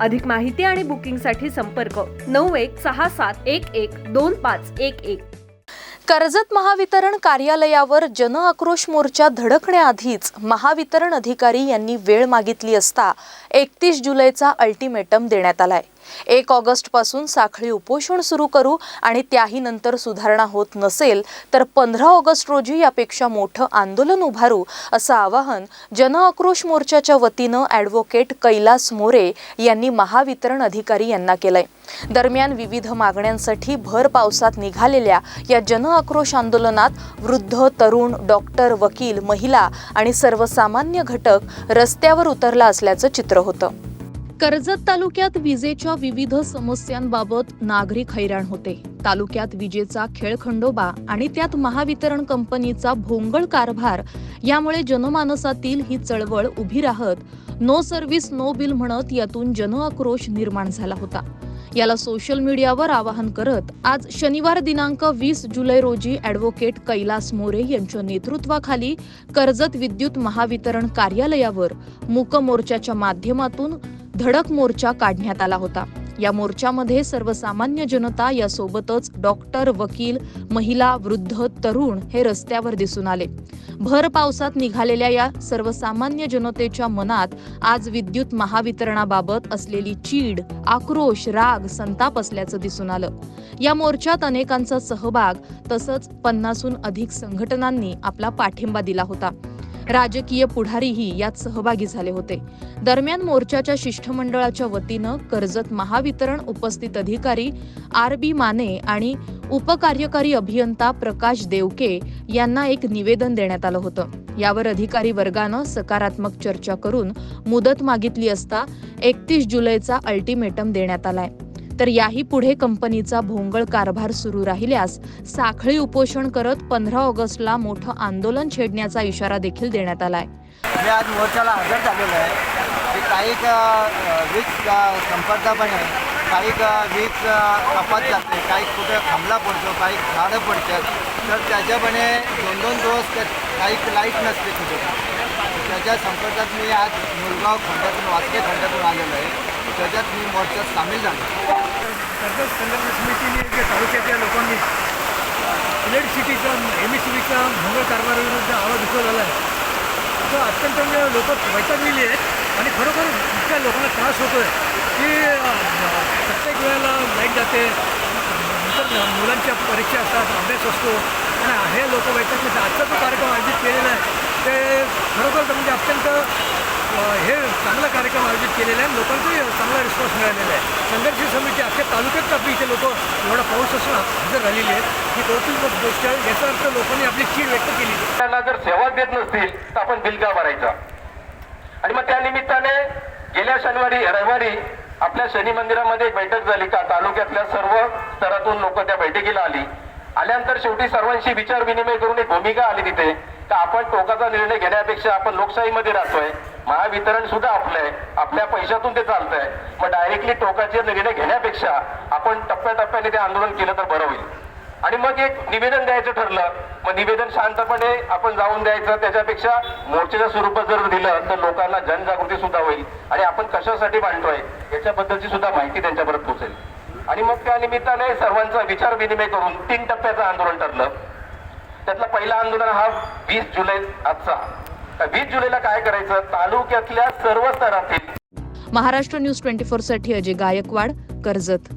अधिक माहिती आणि बुकिंगसाठी संपर्क नऊ एक सहा सात एक एक दोन पाच एक एक. कर्जत महावितरण कार्यालयावर जनआक्रोश मोर्चा धडकण्याआधीच महावितरण अधिकारी यांनी वेळ मागितली असता एकतीस जुलैचा अल्टिमेटम देण्यात आलाय. एक ऑगस्टपासून साखळी उपोषण सुरू करू आणि त्याही नंतर सुधारणा होत नसेल तर पंधरा ऑगस्ट रोजी यापेक्षा मोठं आंदोलन उभारू असं आवाहन जनआक्रोश मोर्चाच्या वतीनं ॲडव्होकेट कैलास मोरे यांनी महावितरण अधिकारी यांना केलंय. दरम्यान विविध मागण्यांसाठी भर पावसात निघालेल्या या जनआक्रोश आंदोलनात वृद्ध तरुण डॉक्टर वकील महिला आणि सर्वसामान्य घटक रस्त्यावर उतरला असल्याचं चित्र होतं. कर्जत तालुक्यात विजेच्या विविध समस्यांबाबत नागरिक हैराण होते. तालुक्यात विजेचा खेळखंडोबा आणि त्यात महावितरण कंपनीचा भोंगळ कारभार यामुळे जनमानसातील ही चळवळ उभी राहत नो सर्व्हिस नो बिल म्हणत यातून जनआक्रोश निर्माण झाला होता. याला सोशल मीडियावर आवाहन करत आज शनिवार दिनांक वीस जुलै रोजी ॲडव्होकेट कैलास मोरे यांच्या नेतृत्वाखाली कर्जत विद्युत महावितरण कार्यालयावर मूक मोर्चाच्या माध्यमातून धडक मोर्चा काढण्यात आला होता. या मोर्चामध्ये सर्वसामान्य जनता यासोबतच डॉक्टर वकील महिला वृद्ध तरुण हे रस्त्यावर दिसून आले. भर पावसात निघालेल्या या सर्वसामान्य जनतेच्या मनात आज विद्युत महावितरणाबाबत असलेली चीड आक्रोश राग संताप असल्याचं दिसून आलं. या मोर्चात अनेकांचा सहभाग तसंच पन्नासहून अधिक संघटनांनी आपला पाठिंबा दिला होता. राजकीय पुढारीही यात सहभागी झाले होते. दरम्यान मोर्चाच्या शिष्टमंडळाच्या वतीनं कर्जत महावितरण उपस्थित अधिकारी आर बी माने आणि उपकार्यकारी अभियंता प्रकाश देवके यांना एक निवेदन देण्यात आलं होतं. यावर अधिकारी वर्गानं सकारात्मक चर्चा करून मुदत मागितली असता एकतीस जुलैचा अल्टिमेटम देण्यात आलाय. तर याही पुढे कंपनीचा भोंगळ कारभार सुरू राहिल्यास साखळी उपोषण करत पंधरा ऑगस्टला मोठं आंदोलन छेडण्याचा इशारा देखील देण्यात आलाय. मी आज मोर्चाला हजर झालेलो आहे. काही वीज अ, काही वीज कपात जाते काही कुठे थांबला पडतो काही झाडं पडतात. तर त्याच्यापणे दोन दोन दिवस काही लाइट नसते कुठे. त्याच्या संपर्कात मी आज मुलगाव खंडातून वासके खंडातून आलेलो आहे. त्याच्यात मी मोर्चात सामील झालो. कर्जत संघटना समितीने जे तालुक्यातल्या लोकांनी इलेक्ट्रिसिटीचा एम एस सी बीचा भंग कारभाराविरुद्ध आवाज उठवलेला आहे. तो अत्यंत म्हणजे लोक वैतागलेली आहेत आणि खरोखर इतक्या लोकांना त्रास होतो आहे की प्रत्येक वेळेला लाइट जाते नंतर मुलांच्या परीक्षा असतात अभ्यास असतो. आणि हे लोक वैतागले आजचा जो कार्यक्रम आयोजित केलेला आहे ते खरोखर म्हणजे अत्यंत हे चांगला कार्यक्रम आयोजित केलेला आहे. लोकांचाही चांगला रिस्पॉन्स मिळालेला आहे. संघर्ष समिती अख्ख्या तालुक्यात आपली इथे लोक एवढा पाऊस असून हजर झालेली आहेत. ही कौतुक गोष्ट आहे. याचा अर्थ लोकांनी आपली चीड व्यक्त केली. त्यांना जर सेवा देत नसतील तर आपण बिलगा भरायचा. आणि मग त्या निमित्ताने गेल्या शनिवारी रविवारी आपल्या शनी मंदिरामध्ये एक बैठक झाली का? तालुक्यातल्या सर्व स्तरातून लोक त्या बैठकीला आली. आल्यानंतर शेवटी सर्वांशी विचार विनिमय करून एक भूमिका आली तिथे. तर आपण टोकाचा निर्णय घेण्यापेक्षा आपण लोकशाहीमध्ये राहतोय? महावितरण सुद्धा आपलं आहे. आपल्या पैशातून ते चालतंय. मग डायरेक्टली टोकाचे निर्णय घेण्यापेक्षा आपण टप्प्याटप्प्याने ते आंदोलन केलं तर बरं होईल. आणि मग एक निवेदन द्यायचं ठरलं. मग निवेदन शांतपणे आपण जाऊन द्यायचं. त्याच्यापेक्षा मोर्चाच्या स्वरूपात जर दिलं तर लोकांना जनजागृती सुद्धा होईल. आणि आपण कशासाठी मांडतोय याच्याबद्दलची सुद्धा माहिती त्यांच्यापर्यंत पोहोचेल. आणि मग त्या निमित्ताने सर्वांचा विचार विनिमय करून तीन टप्प्याचं आंदोलन ठरलं. त्यातलं पहिलं आंदोलन हा वीस जुलै आजचा. वीस जुलैला काय करायचं? तालुक्यातल्या सर्व स्तरातील महाराष्ट्र न्यूज ट्वेंटी फोरसाठी अजय गायकवाड कर्जत.